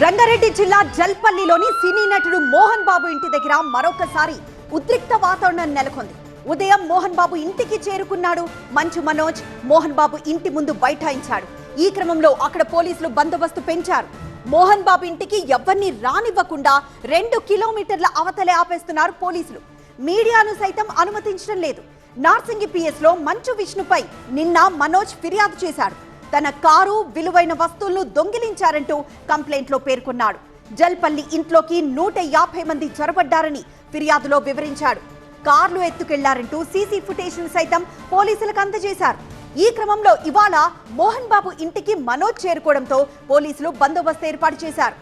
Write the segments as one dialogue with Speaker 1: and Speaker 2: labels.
Speaker 1: రంగారెడ్డి జిల్లా జల్పల్లిలోని సినీ నటుడు మోహన్ బాబు ఇంటి దగ్గర మరొకసారి ఉద్రిక్త వాతావరణం నెలకొంది. ఉదయం మోహన్ బాబు ఇంటికి చేరుకున్నాడు. మంచు మనోజ్ మోహన్ బాబు ఇంటి ముందు బైఠాయించాడు. ఈ క్రమంలో అక్కడ పోలీసులు బందోబస్తు పెంచారు. మోహన్ బాబు ఇంటికి ఎవరిని రానివ్వకుండా రెండు కిలోమీటర్ల అవతలే ఆపేస్తున్నారు పోలీసులు. మీడియాను సైతం అనుమతించడం లేదు. నార్సింగి పిఎస్లో మంచు విష్ణుపై నిన్న మనోజ్ ఫిర్యాదు చేశాడు. తన కారు విలువైన వస్తువులను దొంగిలించారంటూ కంప్లైంట్లో పేర్కొన్నాడు. జల్పల్లి ఇంట్లోకి నూట యాభై మంది చొరబడ్డారని ఫిర్యాదులో వివరించాడు. కార్లు ఎత్తుకెళ్ళారంటూ సీసీ ఫుటేజ్ను సైతం పోలీసులకు అందజేశారు. ఈ క్రమంలో ఇవాళ మోహన్ బాబు ఇంటికి మనోజ్ చేరుకోవడంతో పోలీసులు బందోబస్తు ఏర్పాటు చేశారు.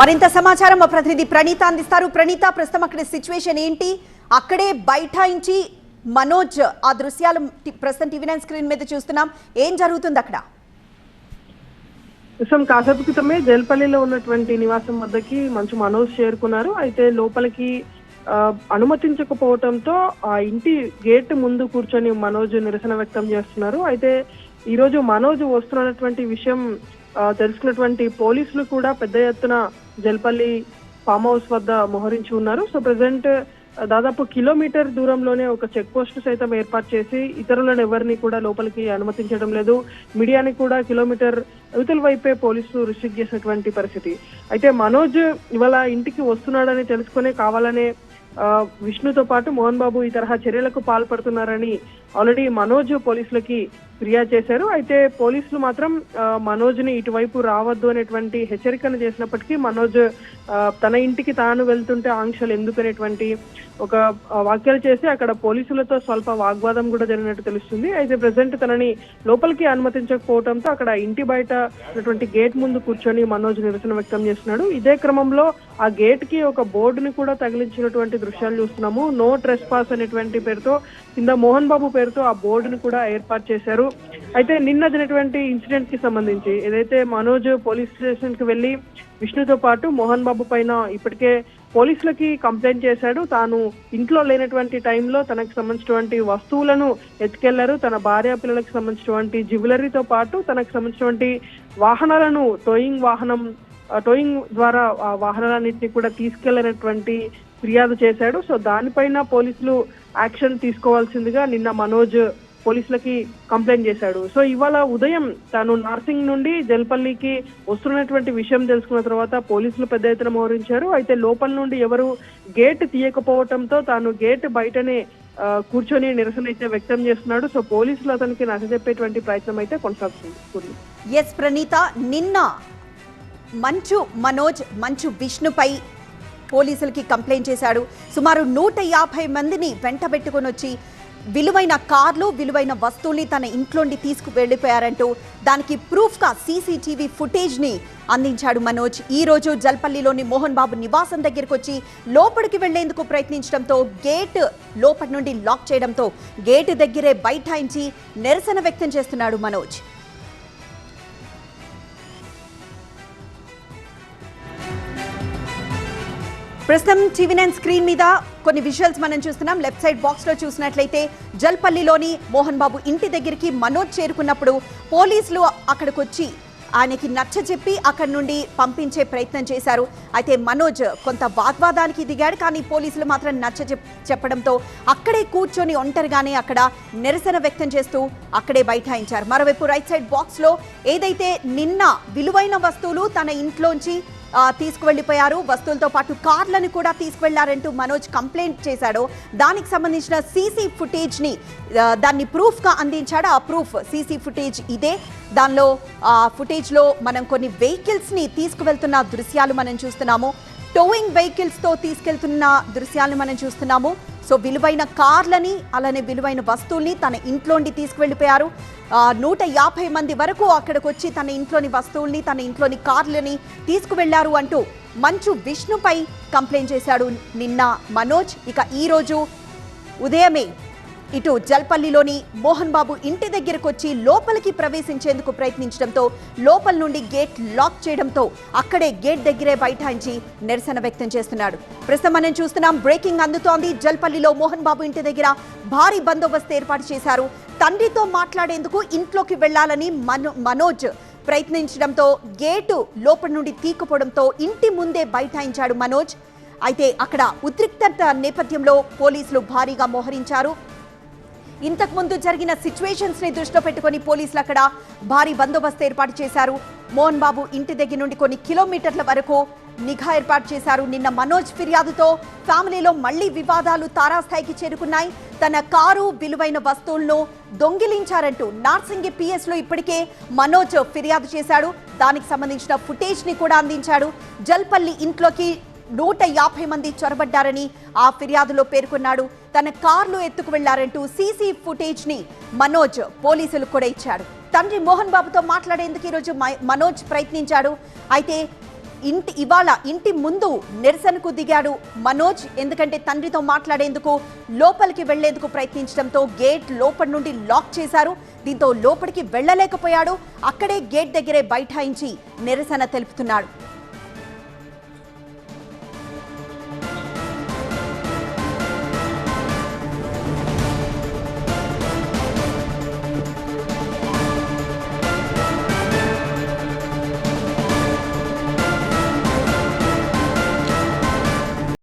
Speaker 1: మరింత సమాచారం మా ప్రతినిధి ప్రణీత అందిస్తారు. ప్రణీత ప్రస్తుతం అక్కడ సిచ్యువేషన్ ఏంటి? అక్కడే బైఠాయించి మనోజ్ ఆ దృశ్యాలు ప్రస్తుతం టీవీ నైన్ స్క్రీన్ మీద చూస్తున్నాం. ఏం జరుగుతుంది అక్కడ?
Speaker 2: విషయం కాసేపు క్రితమే జైల్పల్లిలో ఉన్నటువంటి నివాసం వద్దకి మంచు మనోజ్ చేరుకున్నారు. అయితే లోపలికి అనుమతించకపోవటంతో అనుమతించకపోవడంతో ఆ ఇంటి గేట్ ముందు కూర్చొని మనోజ్ నిరసన వ్యక్తం చేస్తున్నారు. అయితే ఈ రోజు మనోజ్ వస్తున్నటువంటి విషయం తెలుసుకున్నటువంటి పోలీసులు కూడా పెద్ద ఎత్తున జల్పల్లి ఫామ్ హౌస్ వద్ద మోహరించి ఉన్నారు. సో ప్రజెంట్ దాదాపు కిలోమీటర్ దూరంలోనే ఒక చెక్ పోస్ట్ సైతం ఏర్పాటు చేసి ఇతరులను ఎవరిని కూడా లోపలికి అనుమతించడం లేదు. మీడియాని కూడా కిలోమీటర్ అవతల వైపే పోలీసులు రిస్ట్రిక్ట్ చేసినటువంటి పరిస్థితి. అయితే మనోజ్ ఇవాళ ఇంటికి వస్తున్నాడని తెలుసుకునే కావాలనే విష్ణుతో పాటు మోహన్ బాబు ఈ తరహా చర్యలకు పాల్పడుతున్నారని ఆల్రెడీ మనోజ్ పోలీసులకి ఫిర్యాదు చేశారు. అయితే పోలీసులు మాత్రం మనోజ్ని ఇటువైపు రావద్దు అనేటువంటి హెచ్చరికను చేసినప్పటికీ మనోజ్ తన ఇంటికి తాను వెళ్తుంటే ఆంక్షలు ఎందుకనేటువంటి ఒక వ్యాఖ్యలు చేసి అక్కడ పోలీసులతో స్వల్ప వాగ్వాదం కూడా జరిగినట్టు తెలుస్తుంది. అయితే ప్రజెంట్ తనని లోపలికి అనుమతించకపోవడంతో అక్కడ ఇంటి బయట ఉన్నటువంటి గేట్ ముందు కూర్చొని మనోజ్ నిరసన వ్యక్తం చేస్తున్నాడు. ఇదే క్రమంలో ఆ గేట్కి ఒక బోర్డుని కూడా తగిలించినటువంటి దృశ్యాలు చూస్తున్నాము. నో ట్రెస్ పాస్ అనేటువంటి పేరుతో కింద మోహన్ బాబు పేరుతో ఆ బోర్డుని కూడా ఏర్పాటు చేశారు. అయితే నిన్న జరిగినటువంటి ఇన్సిడెంట్కి సంబంధించి ఏదైతే మనోజ్ పోలీస్ స్టేషన్కి వెళ్ళి విష్ణుతో పాటు మోహన్ బాబు పైన ఇప్పటికే పోలీసులకి కంప్లైంట్ చేశాడు. తాను ఇంట్లో లేనటువంటి టైంలో తనకు సంబంధించినటువంటి వస్తువులను ఎత్తుకెళ్ళారు. తన భార్య పిల్లలకు సంబంధించినటువంటి జ్యువెలరీతో పాటు తనకు సంబంధించినటువంటి వాహనాలను టోయింగ్ వాహనం టోయింగ్ ద్వారా ఆ వాహనాలన్నింటినీ కూడా తీసుకెళ్ళినటువంటి ఫిర్యాదు చేశాడు. సో దానిపైన పోలీసులు యాక్షన్ తీసుకోవాల్సిందిగా నిన్న మనోజ్ పోలీసులకి కంప్లైంట్ చేశాడు. సో ఇవాళ ఉదయం తాను నార్సింగ్ నుండి జల్పల్లికి వస్తున్నటువంటి విషయం తెలుసుకున్న తర్వాత పోలీసులు పెద్ద ఎత్తున మోహరించారు. అయితే లోపల నుండి ఎవరు గేట్ తీయకపోవటంతో తాను గేట్ బయటనే కూర్చొని నిరసన అయితే వ్యక్తం చేస్తున్నాడు. సో పోలీసులు అతనికి నచ్చజెప్పేటువంటి ప్రయత్నం అయితే కొనసాగుతుంది.
Speaker 1: ఎస్ ప్రణీత నిన్న మంచు మనోజ్ మంచు విష్ణుపై పోలీసులకి కంప్లైంట్ చేశాడు. సుమారు నూట యాభై మందిని వెంటబెట్టుకొని వచ్చి విలువైన కార్లు విలువైన వస్తువుల్ని తన ఇంట్లోండి తీసుకు వెళ్ళిపోయారంటూ దానికి ప్రూఫ్గా సీసీటీవీ ఫుటేజ్ని అందించాడు మనోజ్. ఈ రోజు జల్పల్లిలోని మోహన్ బాబు నివాసం దగ్గరికి వచ్చి లోపలికి వెళ్ళేందుకు ప్రయత్నించడంతో గేట్ లోపటి నుండి లాక్ చేయడంతో గేటు దగ్గరే బైఠాయించి నిరసన వ్యక్తం చేస్తున్నాడు మనోజ్. ప్రస్తుతం టీవీ నైన్ స్క్రీన్ మీద కొన్ని విజువల్స్ మనం చూస్తున్నాం. లెఫ్ట్ సైడ్ బాక్స్లో చూసినట్లయితే జల్పల్లిలోని మోహన్ బాబు ఇంటి దగ్గరికి మనోజ్ చేరుకున్నప్పుడు పోలీసులు అక్కడికి వచ్చి ఆయనకి నచ్చ చెప్పి అక్కడి నుండి పంపించే ప్రయత్నం చేశారు. అయితే మనోజ్ కొంత వాగ్వాదానికి దిగాడు కానీ పోలీసులు మాత్రం నచ్చ చెప్పడంతో అక్కడే కూర్చొని ఒంటరిగానే అక్కడ నిరసన వ్యక్తం చేస్తూ అక్కడే బైఠాయించారు. మరోవైపు రైట్ సైడ్ బాక్స్లో ఏదైతే నిన్న విలువైన వస్తువులు తన ఇంట్లోంచి తీసుకువెళ్ళిపోయారు వస్తువులతో పాటు కార్లను కూడా తీసుకువెళ్ళారంటూ మనోజ్ కంప్లైంట్ చేశాడో. దానికి సంబంధించిన సీసీ ఫుటేజ్ని దాన్ని ప్రూఫ్గా అందించాడు. ఆ ప్రూఫ్ సీసీ ఫుటేజ్ ఇదే. దానిలో ఆ ఫుటేజ్లో మనం కొన్ని వెహికల్స్ని తీసుకువెళ్తున్న దృశ్యాలు మనం చూస్తున్నాము. టోయింగ్ వెహికల్స్తో తీసుకెళ్తున్న దృశ్యాలను మనం చూస్తున్నాము. సో విలువైన కార్లని అలానే విలువైన వస్తువుల్ని తన ఇంట్లోండి తీసుకువెళ్ళిపోయారు. నూట యాభై మంది వరకు అక్కడికి వచ్చి తన ఇంట్లోని వస్తువుల్ని తన ఇంట్లోని కార్లని తీసుకువెళ్ళారు అంటూ మంచు విష్ణుపై కంప్లైంట్ చేశాడు నిన్న మనోజ్. ఇక ఈరోజు ఉదయమే ఇటు జల్పల్లిలోని మోహన్ బాబు ఇంటి దగ్గరకొచ్చి లోపలికి ప్రవేశించేందుకు ప్రయత్నించడంతో లోపల నుండి గేట్ లాక్ చేయడంతో అక్కడే గేట్ దగ్గరే బైఠాయించి నిరసన వ్యక్తం చేస్తున్నాడు. ప్రస్తుతం మనం చూస్తున్నాం బ్రేకింగ్ అందుతోంది. జల్పల్లిలో మోహన్ బాబు ఇంటి దగ్గర భారీ బందోబస్తు ఏర్పాటు చేశారు. తండ్రితో మాట్లాడేందుకు ఇంట్లోకి వెళ్ళాలని మనో మనోజ్ ప్రయత్నించడంతో గేటు లోపల నుండి తీకపోవడంతో ఇంటి ముందే బైఠాయించాడు మనోజ్. అయితే అక్కడ ఉద్రిక్తత నేపథ్యంలో పోలీసులు భారీగా మోహరించారు. ఇంతకు ముందు జరిగిన సిచ్యువేషన్స్ని దృష్టిలో పెట్టుకుని పోలీసులు అక్కడ భారీ బందోబస్తు ఏర్పాటు చేశారు. మోహన్ బాబు ఇంటి దగ్గర నుండి కొన్ని కిలోమీటర్ల వరకు నిఘా ఏర్పాటు చేశారు. నిన్న మనోజ్ ఫిర్యాదుతో ఫ్యామిలీలో మళ్ళీ వివాదాలు తారాస్థాయికి చేరుకున్నాయి. తన కారు విలువైన వస్తువులను దొంగిలించారంటూ నార్సింగి పిఎస్లో ఇప్పటికే మనోజ్ ఫిర్యాదు చేశాడు. దానికి సంబంధించిన ఫుటేజ్ని కూడా అందించాడు. జల్పల్లి ఇంట్లోకి నూట యాభై మంది చొరబడ్డారని ఆ ఫిర్యాదులో పేర్కొన్నాడు. తన కార్లు ఎత్తుకు వెళ్ళారంటూ సీసీ ఫుటేజ్ని మనోజ్ పోలీసులు కూడా ఇచ్చాడు తండ్రి మోహన్ బాబుతో మాట్లాడేందుకు ఈరోజు మనోజ్ ప్రయత్నించాడు. అయితే ఇంటి ఇవాళ ఇంటి ముందు నిరసనకు దిగాడు మనోజ్. ఎందుకంటే తండ్రితో మాట్లాడేందుకు లోపలికి వెళ్ళేందుకు ప్రయత్నించడంతో గేట్ లోపలి నుండి లాక్ చేశారు. దీంతో లోపలికి వెళ్ళలేకపోయాడు. అక్కడే గేట్ దగ్గరే బైఠాయించి నిరసన తెలుపుతున్నాడు.